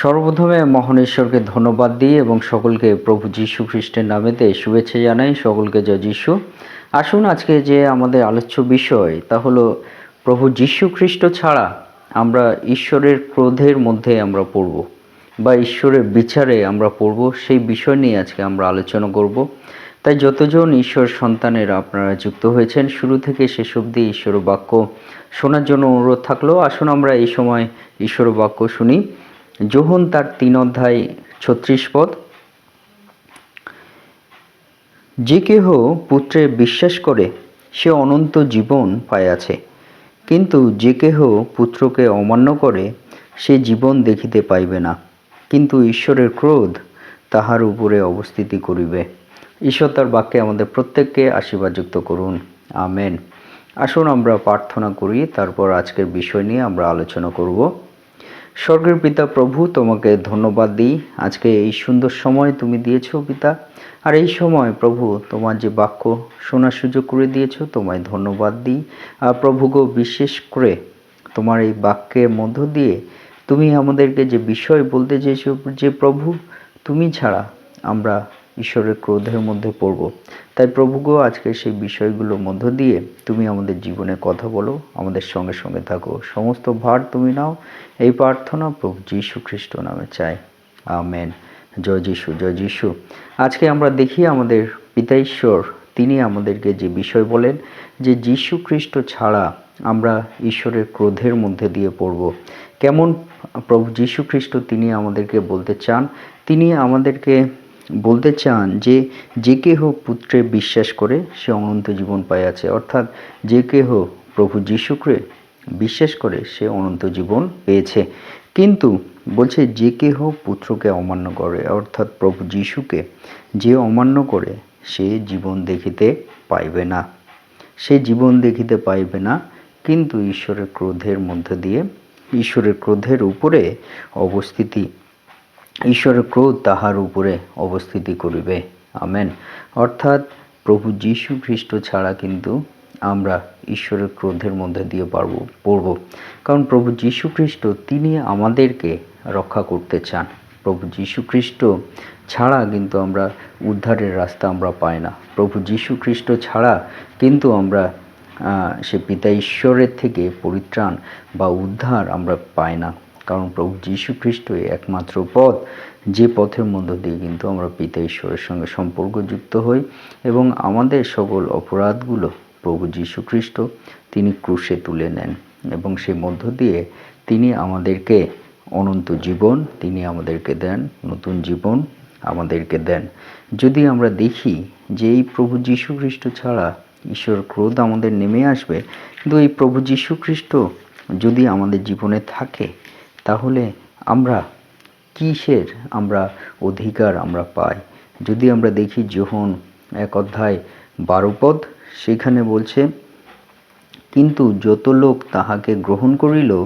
সর্বপ্রথমে মহান ঈশ্বরকে ধন্যবাদ দিই এবং সকলকে প্রভু যীশু খ্রিস্টের নামেতে শুভেচ্ছা জানাই। সকলকে জয় যীশু। আসুন আজকে যে আমাদের আলোচ্য বিষয় তা হলো, প্রভু যীশু খ্রিস্ট ছাড়া আমরা ঈশ্বরের ক্রোধের মধ্যে আমরা পড়ব বা ঈশ্বরের বিচারে আমরা পড়ব, সেই বিষয় নিয়ে আজকে আমরা আলোচনা করব। তাই যতজন ঈশ্বর সন্তানের আপনারা যুক্ত হয়েছেন, শুরু থেকে শেষ অবধি ঈশ্বর বাক্য শোনার জন্য অনুরোধ থাকলেও আসুন আমরা এই সময় ঈশ্বর বাক্য শুনি। যোহন তার তিন অধ্যায় ছত্রিশ পদ। যে কেহ পুত্রে বিশ্বাস করে, সে অনন্ত জীবন পাইয়াছে। কিন্তু যে কেহ পুত্রকে অমান্য করে, সে জীবন দেখিতে পাইবে না। কিন্তু ঈশ্বরের ক্রোধ তাহার উপরে অবস্থিতি করিবে। ঈশ্বর তার বাক্যে আমাদের প্রত্যেককে আশীর্বাদযুক্ত করুন। আমেন। আসুন আমরা প্রার্থনা করি, তারপর আজকের বিষয় নিয়ে আমরা আলোচনা করব। স্বর্গের পিতা প্রভু, তোমাকে ধন্যবাদ দিই। আজকে এই সুন্দর সময় তুমি দিয়েছ পিতা। আর এই সময় প্রভু, তোমার যে বাক্য শোনার সুযোগ করে দিয়েছ, তোমায় ধন্যবাদ দিই। আর প্রভু বিশেষ করে তোমার এই বাক্যের মধ্য দিয়ে তুমি আমাদেরকে যে বিষয় বলতে চেয়েছো যে প্রভু, তুমি ছাড়া আমরা ঈশ্বরের ক্রোধের মধ্যে পড়ব। তাই প্রভু গো আজকে সেই বিষয়গুলোর মধ্য দিয়ে তুমি আমাদের জীবনে কথা বলো, আমাদের সঙ্গে সঙ্গে থাকো। সমস্ত ভার তুমি নাও, এই প্রার্থনা প্রভু যীশু খ্রিস্ট নামে চাই। আমেন। জয় যিশু জয় যিশু। আজকে আমরা দেখি আমাদের পিতা ঈশ্বর, তিনি আমাদেরকে যে বিষয় বলেন যে যীশু খ্রিস্ট ছাড়া আমরা ঈশ্বরের ক্রোধের মধ্যে দিয়ে পড়ব। কেমন প্রভু যীশু খ্রিস্ট তিনি আমাদেরকে বলতে চান? তিনি আমাদেরকে বলতে চান যে যে কেহ পুত্রে বিশ্বাস করে, সে অনন্ত জীবন পাইয়াছে অর্থাৎ যে কেহ প্রভু যীশুকে বিশ্বাস করে, সে অনন্ত জীবন পেয়েছে। কিন্তু বলছে যে কেহ পুত্রকে অমান্য করে, অর্থাৎ প্রভু যীশুকে যে অমান্য করে, সে জীবন দেখিতে পাইবে না। সে জীবন দেখিতে পাইবে না, কিন্তু ঈশ্বরের ক্রোধের মধ্য দিয়ে, ঈশ্বরের ক্রোধের উপরে অবস্থিতি ঈশ্বরের ক্রোধ তাহার উপরে অবস্থিতি করিবে। আমেন। অর্থাৎ প্রভু যীশু খ্রিস্ট ছাড়া কিন্তু আমরা ঈশ্বরের ক্রোধের মধ্যে দিয়ে পারব, পড়ব। কারণ প্রভু যীশু খ্রিস্ট তিনি আমাদেরকে রক্ষা করতে চান। প্রভু যীশু খ্রিস্ট ছাড়া কিন্তু আমরা উদ্ধারের রাস্তা আমরা পাই না। প্রভু যীশু খ্রিস্ট ছাড়া কিন্তু আমরা সে পিতা ঈশ্বরের থেকে পরিত্রাণ বা উদ্ধার আমরা পাই না। কারণ প্রভু যীশু খ্রিস্টই একমাত্র পথ। যে পথের মধ্য দিয়ে কিন্তু আমরা পিতা ঈশ্বরের সঙ্গে সম্পর্কযুক্ত হই এবং আমাদের সকল অপরাধগুলো প্রভু যীশু খ্রিস্ট তিনি ক্রুশে তুলে নেন এবং সেই মধ্য দিয়ে তিনি আমাদেরকে অনন্ত জীবন, তিনি আমাদেরকে দেন, নতুন জীবন আমাদেরকে দেন। যদি আমরা দেখি যে এই প্রভু যীশু খ্রিস্ট ছাড়া ঈশ্বর ক্রোধ আমাদের নেমে আসবে, কিন্তু এই প্রভু যীশু খ্রিস্ট যদি আমাদের জীবনে থাকে তাহলে আমরা কিসের আমরা অধিকার আমরা পাই? যদি আমরা দেখি যোহন এক অধ্যায় বারো পদ, সেখানে বলছে, কিন্তু যত লোক তাহাকে গ্রহণ করিল,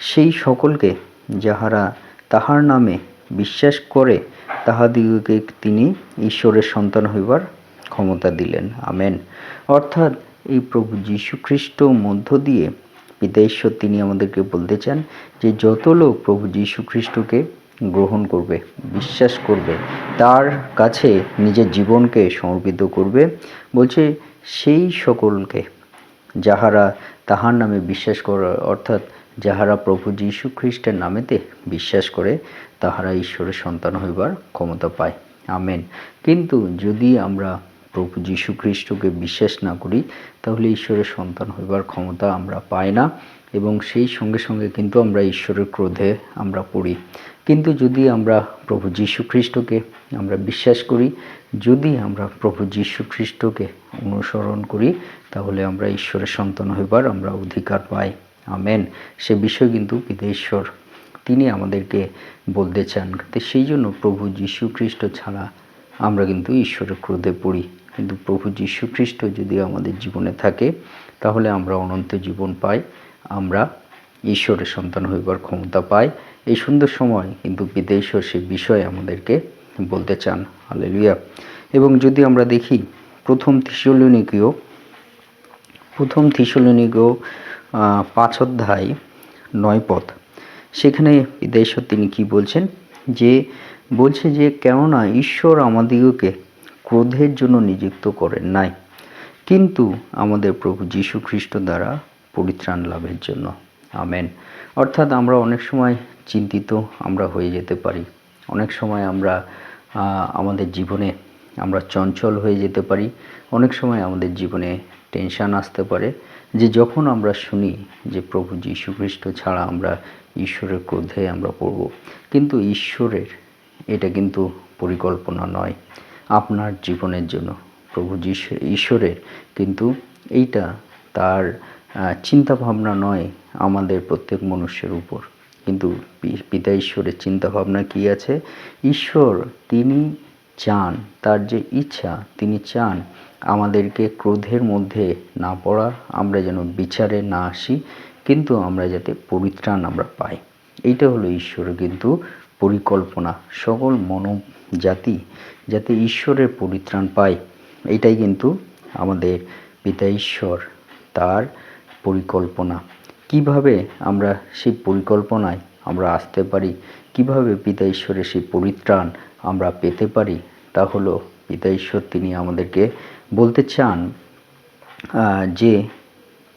সেই সকলকে যাহারা তাহার নামে বিশ্বাস করে, তাহাদিগকে তিনি ঈশ্বরের সন্তান হইবার ক্ষমতা দিলেন। আমেন। অর্থাৎ এই প্রভু যীশু খ্রিস্ট মধ্য দিয়ে পিতা ঈশ্বর তিনি আমাদেরকে বলতে চান যে যত লোক প্রভু যীশু খ্রিস্টকে গ্রহণ করবে, বিশ্বাস করবে, তার কাছে নিজের জীবনকে সমর্পিত করবে, বলছে সেই সকলকে যাহারা তাহার নামে বিশ্বাস করে, অর্থাৎ যাহারা প্রভু যীশু খ্রিস্টের নামেতে বিশ্বাস করে, তাহারা ঈশ্বরের সন্তান হইবার ক্ষমতা পায়। আমেন। কিন্তু যদি আমরা প্রভু যীশু খ্রিস্টকে বিশ্বাস না করি, তাহলে ঈশ্বরের সন্তান হইবার ক্ষমতা আমরা পাই না এবং সেই সঙ্গে সঙ্গে কিন্তু আমরা ঈশ্বরের ক্রোধে আমরা পড়ি। কিন্তু যদি আমরা প্রভু যীশু খ্রিস্টকে আমরা বিশ্বাস করি, যদি আমরা প্রভু যীশু খ্রিস্টকে অনুসরণ করি, তাহলে আমরা ঈশ্বরের সন্তান হইবার আমরা অধিকার পাই। আমেন। সে বিষয় কিন্তু পিতেশ্বর তিনি আমাদেরকে বলতে চান। সেই জন্য প্রভু যীশু খ্রিস্ট ছাড়া আমরা কিন্তু ঈশ্বরের ক্রোধে পড়ি। কিন্তু প্রভু যীশু খ্রিস্ট যদি আমাদের জীবনে থাকে, তাহলে আমরা অনন্ত জীবন পাই, আমরা ঈশ্বরের সন্তান হইবার ক্ষমতা পাই। এই সুন্দর সময় কিন্তু বিদেশ্বর সে বিষয়ে আমাদেরকে বলতে চান। হালেলুয়া এবং যদি আমরা দেখি, প্রথম থিসলনিকীয় প্রথম থিসলনিকীয় পাঁচ অধ্যায়, নয় পথ, সেখানে বিদেশ্বর তিনি কি বলছেন? যে বলছে যে, কেননা ঈশ্বর আমাদিগকে ক্রোধের জন্য নিযুক্ত করেন নাই। কিন্তু আমাদের প্রভু যীশু খ্রিস্ট দ্বারা পরিত্রাণ লাভের জন্য। আমেন। অর্থাৎ আমরা অনেক সময় চিন্তিত আমরা হয়ে যেতে পারি। অনেক সময় আমরা আমাদের জীবনে আমরা চঞ্চল হয়ে যেতে পারি। অনেক সময় আমাদের জীবনে টেনশান আসতে পারে। যে যখন আমরা শুনি যে প্রভু যীশু খ্রিস্ট ছাড়া আমরা ঈশ্বরের ক্রোধে আমরা পড়ব। কিন্তু ঈশ্বরের এটা কিন্তু পরিকল্পনা নয়। আপনার জীবনের জন্য, প্রভু যীশু, ঈশ্বরের। কিন্তু এইটা তার চিন্তা ভাবনা নয় আমাদের প্রত্যেক মনুষ্যের উপর। কিন্তু পিতা ঈশ্বরের চিন্তা ভাবনা কি আছে? ঈশ্বর, তিনি চান, তার যে ইচ্ছা, তিনি চান আমাদেরকে ক্রোধের মধ্যে না পড়া আমরা যেন বিচারে না আসি, কিন্তু আমরা যাতে পরিত্রাণ আমরা পাই। এইটা হলো ঈশ্বরের কিন্তু পরিকল্পনা, সকল মানব জাতি যাতে ঈশ্বরের পরিত্রাণ পায়, এটাই কিন্তু আমাদের পিতা ঈশ্বর তার পরিকল্পনা। কীভাবে আমরা সেই পরিকল্পনায় আমরা আসতে পারি, কীভাবে পিতা ঈশ্বরের সেই পরিত্রাণ আমরা পেতে পারি, তা হলো পিতা ঈশ্বর তিনি আমাদেরকে বলতে চান যে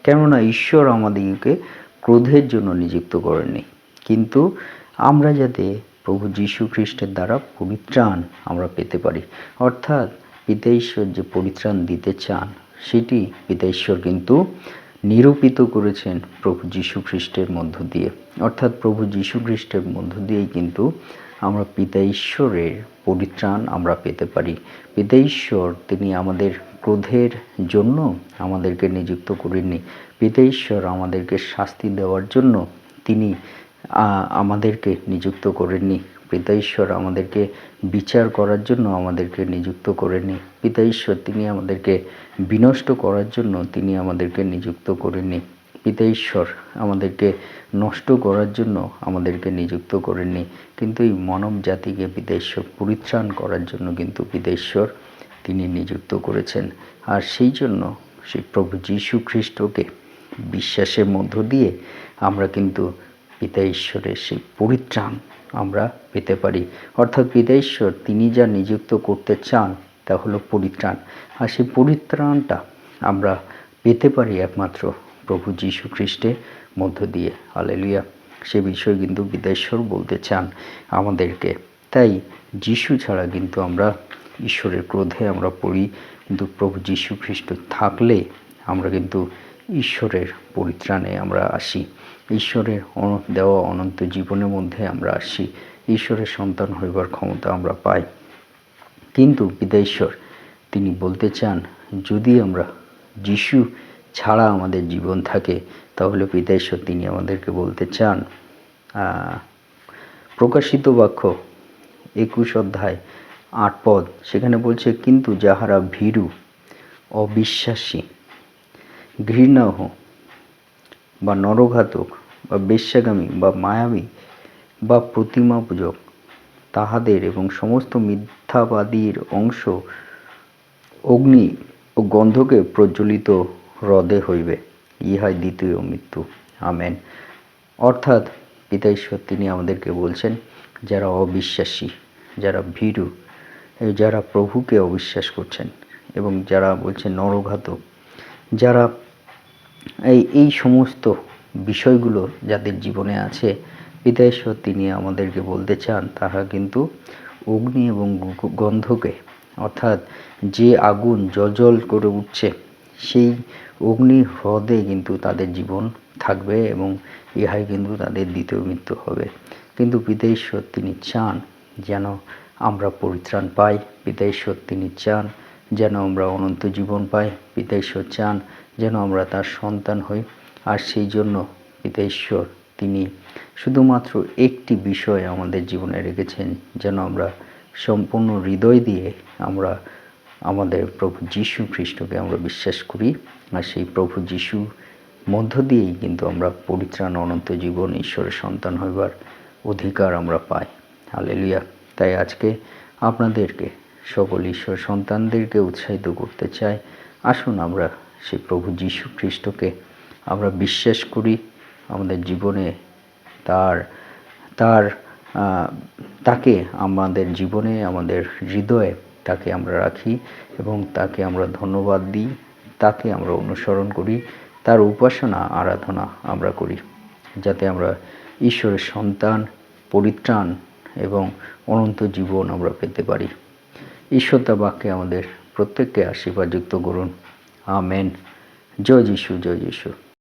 কেননা ঈশ্বর আমাদেরকে ক্রোধের জন্য নিযুক্ত করেননি। কিন্তু আমরা যাতে প্রভু যীশু খ্রিস্টের দ্বারা পরিত্রাণ আমরা পেতে পারি। অর্থাৎ পিতা ঈশ্বর যে পরিত্রাণ দিতে চান, সেটি পিতা ঈশ্বর কিন্তু নিরূপিত করেছেন প্রভু যীশু খ্রিস্টের মধ্য দিয়ে। অর্থাৎ প্রভু যীশু খ্রিস্টের মধ্য দিয়েই কিন্তু আমরা পিতা ঈশ্বরের পরিত্রাণ আমরা পেতে পারি। পিতা ঈশ্বর তিনি আমাদের ক্রোধের জন্য আমাদেরকে নিযুক্ত করেননি। পিতা ঈশ্বর আমাদেরকে শাস্তি দেওয়ার জন্য তিনি আমাদেরকে নিযুক্ত করেননি। পিতা ঈশ্বর আমাদেরকে বিচার করার জন্য আমাদেরকে নিযুক্ত করেননি। পিতা ঈশ্বর তিনি আমাদেরকে বিনষ্ট করার জন্য তিনি আমাদেরকে নিযুক্ত করেননি। পিতা ঈশ্বর আমাদেরকে নষ্ট করার জন্য আমাদেরকে নিযুক্ত করেননি। কিন্তু এই মানব জাতিকে পিতা ঈশ্বর পরিত্রাণ করার জন্য কিন্তু পিতা ঈশ্বর তিনি নিযুক্ত করেছেন। আর সেই জন্য সেই প্রভু যীশু খ্রিস্টকে বিশ্বাসের মধ্য দিয়ে আমরা কিন্তু পিতা ঈশ্বরের সেই পরিত্রাণ আমরা পেতে পারি। অর্থাৎ পিতা ঈশ্বর তিনি যা নিযুক্ত করতে চান, তা হলো পরিত্রাণ। আর সেই পরিত্রাণটা আমরা পেতে পারি একমাত্র প্রভু যীশু খ্রিস্টের মধ্য দিয়ে। আলেলুয়া সে বিষয়ে কিন্তু বিদেশ্বর বলতে চান আমাদেরকে। তাই যিশু ছাড়া কিন্তু আমরা ঈশ্বরের ক্রোধে আমরা পড়ি, কিন্তু প্রভু যীশু খ্রিস্ট থাকলে আমরা কিন্তু ঈশ্বরের পরিত্রাণে আমরা আসি। ঈশ্বরের দেওয়া অনন্ত জীবনের মধ্যে আমরা আসি। ঈশ্বরের সন্তান হইবার ক্ষমতা আমরা পাই। কিন্তু পিতা ঈশ্বর তিনি বলতে চান, যদি আমরা যিশু ছাড়া আমাদের জীবন থাকে, তাহলে পিতা ঈশ্বর তিনি আমাদেরকে বলতে চান। প্রকাশিত বাক্য, একুশ অধ্যায়, আট পদ। সেখানে বলছে, কিন্তু যাহারা ভীরু, অবিশ্বাসী, ঘৃণাহ বা নরঘাতক বা বেশ্যাগামী বা মায়াবী বা প্রতিমা পূজক, তাহাদের এবং সমস্ত মিথ্যাবাদীর অংশ অগ্নি ও গন্ধকে প্রজ্বলিত হ্রদে হইবে। ইহাই দ্বিতীয় মৃত্যু। আমেন। অর্থাৎ পিতা ঈশ্বর তিনি আমাদেরকে বলছেন, যারা অবিশ্বাসী, যারা ভীরু যারা প্রভুকে অবিশ্বাস করছেন এবং যারা বলছেন নরঘাতক, যারা এই এই সমস্ত বিষয়গুলো যাদের জীবনে আছে, পিতা ঈশ্বর তিনি আমাদেরকে বলতে চান, তারা কিন্তু অগ্নি এবং গন্ধকে, অর্থাৎ যে আগুন জল করে উঠছে, সেই অগ্নি হ্রদে কিন্তু তাদের জীবন থাকবে এবং ইহাই কিন্তু তাদের দ্বিতীয় মৃত্যু হবে। কিন্তু পিতা ঈশ্বর তিনি চান যেন আমরা পরিত্রাণ পাই, পিতা ঈশ্বর তিনি চান যেন আমরা অনন্ত জীবন পাই, পিতা ঈশ্বর চান যেন আমরা তার সন্তান হই। আর সেই জন্য পিতা ঈশ্বর, তিনি শুধুমাত্র একটি বিষয় আমাদের জীবনে রেখেছেন, যেন আমরা সম্পূর্ণ হৃদয় দিয়ে আমরা আমাদের প্রভু যীশু খ্রিস্টকে আমরা বিশ্বাস করি। আর সেই প্রভু যীশু মধ্য দিয়েই কিন্তু আমরা পরিত্রাণ, অনন্ত জীবন, ঈশ্বরের সন্তান হইবার অধিকার আমরা পাই। হালেলুয়া। তাই আজকে আপনাদেরকে সকল ঈশ্বর সন্তানদেরকে উৎসাহিত করতে চাই। আসুন আমরা সেই প্রভু যীশু খ্রিস্টকে আমরা বিশ্বাস করি আমাদের জীবনে তার তার তাকে আমাদের জীবনে, আমাদের হৃদয়ে তাকে আমরা রাখি এবং তাকে আমরা ধন্যবাদ দিই, তাকে আমরা অনুসরণ করি, তার উপাসনা, আরাধনা আমরা করি যাতে আমরা ঈশ্বরের সন্তান, পরিত্রাণ এবং অনন্ত জীবন আমরা পেতে পারি। ঈশ্বর তার বাক্যে আমাদের প্রত্যেককে আশীর্বাদযুক্ত করুন। আমেন। জয় যিশু জয় যিশু।